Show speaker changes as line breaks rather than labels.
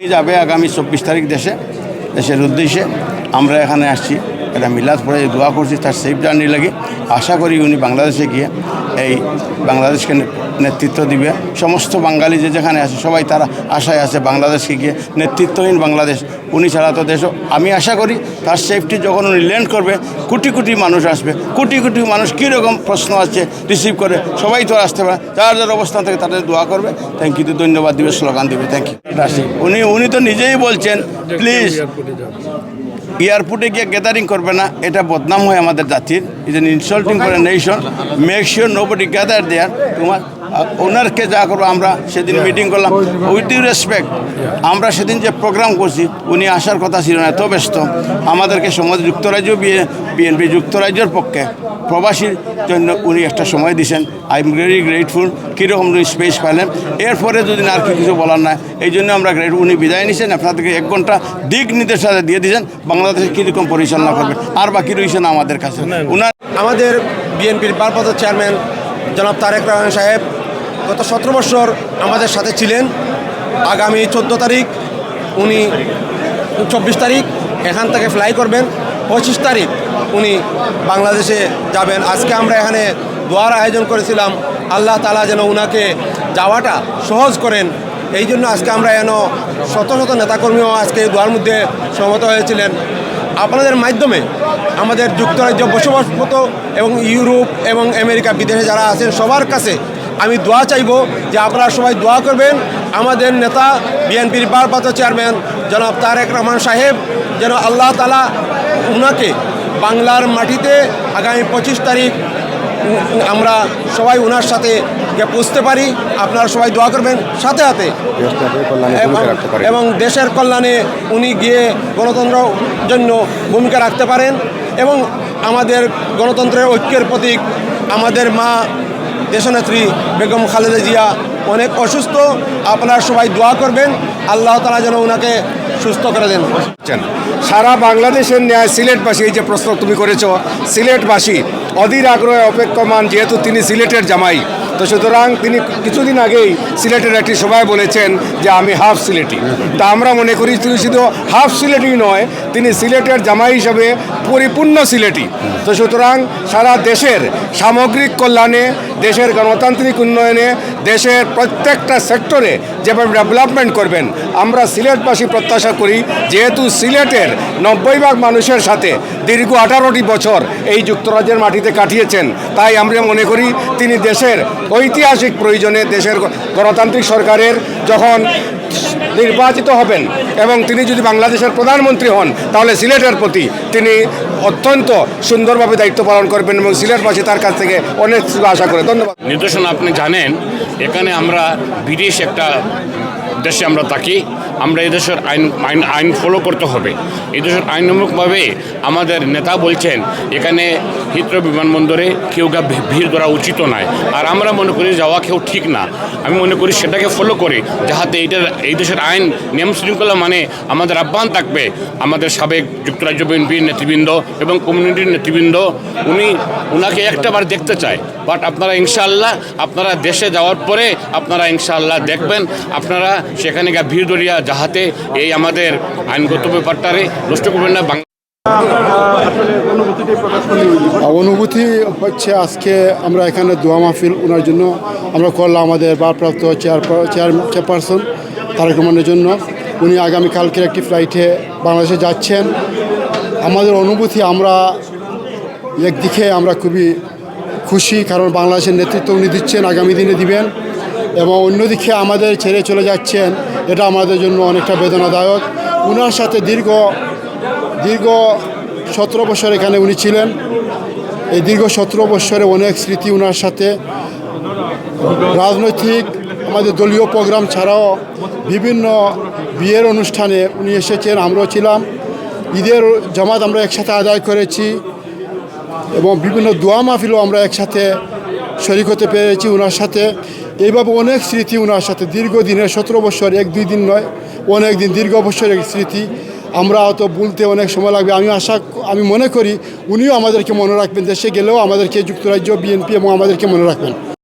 যাবে আগামী চব্বিশ তারিখ দেশে দেশের উদ্দেশ্যে। আমরা এখানে আসছি। এটা মিলাদ পড়ে দোয়া করছি তার সেফ জার্নি লাগে। আশা করি উনি বাংলাদেশে গিয়ে এই বাংলাদেশকে নেতৃত্ব দিবে। সমস্ত বাঙালি যে যেখানে আছে সবাই তারা আশায় আছে বাংলাদেশকে গিয়ে নেতৃত্বহীন বাংলাদেশ। উনি ছাড়া তো দেশ আমি আশা করি তার সেফটি যখন উনি ল্যান্ড করবে কোটি কোটি মানুষ আসবে। কোটি কোটি মানুষ কীরকম প্রশ্ন আছে রিসিভ করে সবাই তো আসতে পারে যার যার অবস্থান থেকে তাদের দোয়া করবে। থ্যাংক ইউ ধন্যবাদ দিবে স্লোগান দিবে। থ্যাংক ইউ উনি উনি তো নিজেই বলছেন প্লিজ এয়ারপোর্টে গিয়ে গ্যাদারিং করবে না এটা বদনাম হয় আমাদের জাতির। ইজ এন ইনসাল্টিং করে a nation make sure nobody gather there তোমার ওনারকে যা করব আমরা সেদিন মিটিং করলাম। উইথ ইউ রেসপেক্ট আমরা সেদিন যে প্রোগ্রাম করছি উনি আসার কথা ছিল না এত ব্যস্ত। আমাদেরকে সমাজ যুক্তরাজ্য বিএনপি যুক্তরাজ্যের পক্ষে। প্রবাসীর জন্য উনি একটা সময় দিয়েছেন। আই এম ভেরি গ্রেটফুল কীরকম উনি স্পেস পাইলেন। এরপরে যদি আর কি কিছু বলার নাই এই জন্য আমরা গ্রেট উনি বিদায় নিয়েছেন আপনাদেরকে এক ঘণ্টা দিক নির্দেশনা দিয়ে দিয়েছেন বাংলাদেশে কীরকম পরিচালনা করবে আর বাকি রয়েছে না আমাদের কাছে। উনার
আমাদের বিএনপির ভারপ্রাপ্ত চেয়ারম্যান জনাব তারেক রহমান সাহেব গত সতেরো বছর আমাদের সাথে ছিলেন। আগামী চোদ্দ তারিখ উনি চব্বিশ তারিখ এখান থেকে ফ্লাই করবেন। পঁচিশ তারিখ উনি বাংলাদেশে যাবেন। আজকে আমরা এখানে দোয়ার আয়োজন করেছিলাম। আল্লাহ তালা যেন উনাকে যাওয়াটা সহজ করেন। এই জন্য আজকে আমরা যেন শত শত নেতাকর্মীও আজকে দোয়ার মধ্যে সমত হয়েছিলেন। আপনাদের মাধ্যমে আমাদের যুক্তরাজ্য বসবাসরত এবং ইউরোপ এবং আমেরিকা বিদেশে যারা আছেন, সবার কাছে আমি দোয়া চাইব যে আপনারা সবাই দোয়া করবেন। আমাদের নেতা বিএনপির ভারপ্রাপ্ত চেয়ারম্যান জনাব তারেক রহমান সাহেব যেন আল্লাহ তালা উনাকে বাংলার মাটিতে আগামী পঁচিশ তারিখ আমরা সবাই ওনার সাথে গিয়ে পুষতে পারি। আপনারা সবাই দোয়া করবেন। সাথে সাথে এবং- এবং দেশের কল্যাণে উনি গিয়ে গণতন্ত্র জন্য ভূমিকা রাখতে পারেন এবং আমাদের গণতন্ত্রের ঐক্যের প্রতীক আমাদের মা দেশনেত্রী বেগম খালেদা জিয়া অনেক অসুস্থ। আপনারা সবাই দোয়া করবেন। আল্লাহ তালা যেন ওনাকে সুস্থ করে দেন।
সারা বাংলাদেশের ন্যায় সিলেটবাসী, এই যে প্রশ্ন তুমি করেছ, সিলেটবাসী অধীর আগ্রহে অপেক্ষমান, যেহেতু তিনি সিলেটের জামাই তো সুতরাং তিনি কিছুদিন আগেই সিলেটের একটি সভায় বলেছেন যে আমি হাফ সিলেটি। তা আমরা মনে করি তিনি শুধু হাফ সিলেটি নয়, তিনি সিলেটের জামাই হিসাবে পরিপূর্ণ সিলেটি। তো সুতরাং সারা দেশের সামগ্রিক কল্যাণে, দেশের গণতান্ত্রিক উন্নয়নে, দেশের প্রত্যেকটা সেক্টরে যেভাবে ডেভেলপমেন্ট করবেন, আমরা সিলেটবাসী প্রত্যাশা করি যেহেতু সিলেটের নব্বই ভাগ মানুষের সাথে দীর্ঘ আঠারোটি বছর এই যুক্তরাজ্যের মাটিতে কাটিয়েছেন, তাই আমরা মনে করি তিনি দেশের ঐতিহাসিক প্রয়োজনে দেশের গণতান্ত্রিক সরকারের যখন নির্বাচিত হবেন এবং তিনি যদি বাংলাদেশের প্রধানমন্ত্রী হন, তাহলে সিলেটের প্রতি তিনি অত্যন্ত সুন্দরভাবে দায়িত্ব পালন করবেন এবং সিলেটবাসী তার কাছ থেকে অনেক কিছু আশা করে। ধন্যবাদ।
নির্দেশনা আপনি জানেন, এখানে আমরা বিদেশ একটা দেশে আমরা থাকি। আমরা এই দেশের আইন আইন আইন ফলো করতে হবে। এই দেশের আইনানুগভাবে আমাদের নেতা বলছেন, এখানে হিত্রো বিমানবন্দরে কেউ গা ভিড় ধরা উচিত নয়। আর আমরা মনে করি যাওয়া কেউ ঠিক না। আমি মনে করি সেটাকে ফলো করে, যাহাতে এইটার, এই দেশের আইন নিয়ম শৃঙ্খলা মানে আমাদের আহ্বান থাকবে, আমাদের সাবেক যুক্তরাজ্য বিএনপির নেতৃবৃন্দ এবং কমিউনিটির নেতৃবৃন্দ, উনি, উনাকে একটাবার দেখতে চায়। বাট আপনারা ইনশাআল্লাহ, আপনারা দেশে যাওয়ার পরে আপনারা ইনশাআল্লাহ দেখবেন, আপনারা সেখানে গিয়ে ভিড় ধরিয়া যাহাতে এই আমাদের আইনগত ব্যাপারটারে নষ্ট করবেন না।
অনুভূতি হচ্ছে আজকে আমরা এখানে দোয়া মাহফিল ওনার জন্য। আমরা করলাম আমাদের ভারপ্রাপ্ত চেয়ার চেয়ার চেয়ারপারসন তারেক রহমানের জন্য। উনি আগামীকালকের একটি ফ্লাইটে বাংলাদেশে যাচ্ছেন। আমাদের অনুভূতি আমরা একদিকে আমরা খুবই খুশি, কারণ বাংলাদেশের নেতৃত্ব উনি দিচ্ছেন, আগামী দিনে দিবেন। এবং অন্যদিকে আমাদের ছেড়ে চলে যাচ্ছেন এটা আমাদের জন্য অনেকটা বেদনাদায়ক। ওনার সাথে দীর্ঘ দীর্ঘ সতেরো বছর এখানে উনি ছিলেন। এই দীর্ঘ সতেরো বছরে অনেক স্মৃতি ওনার সাথে। রাজনৈতিক, আমাদের দলীয় প্রোগ্রাম ছাড়াও বিভিন্ন বিয়ের অনুষ্ঠানে উনি এসেছেন, আমরাও ছিলাম। ঈদের জামাত আমরা একসাথে আদায় করেছি এবং বিভিন্ন দোয়া মাহফিলও আমরা একসাথে শরিক হতে পেরেছি ওনার সাথে। এইভাবে অনেক স্মৃতি ওনার সাথে। দীর্ঘদিনের সতেরো বছর এক দুই দিন নয়, অনেক দিন, দীর্ঘ বছরের স্মৃতি। আমরা হয়তো বলতে অনেক সময় লাগবে। আমি আশা, আমি মনে করি উনিও আমাদেরকে মনে রাখবেন। দেশে গেলেও আমাদেরকে যুক্তরাজ্য, বিএনপি এবং আমাদেরকে মনে রাখবেন।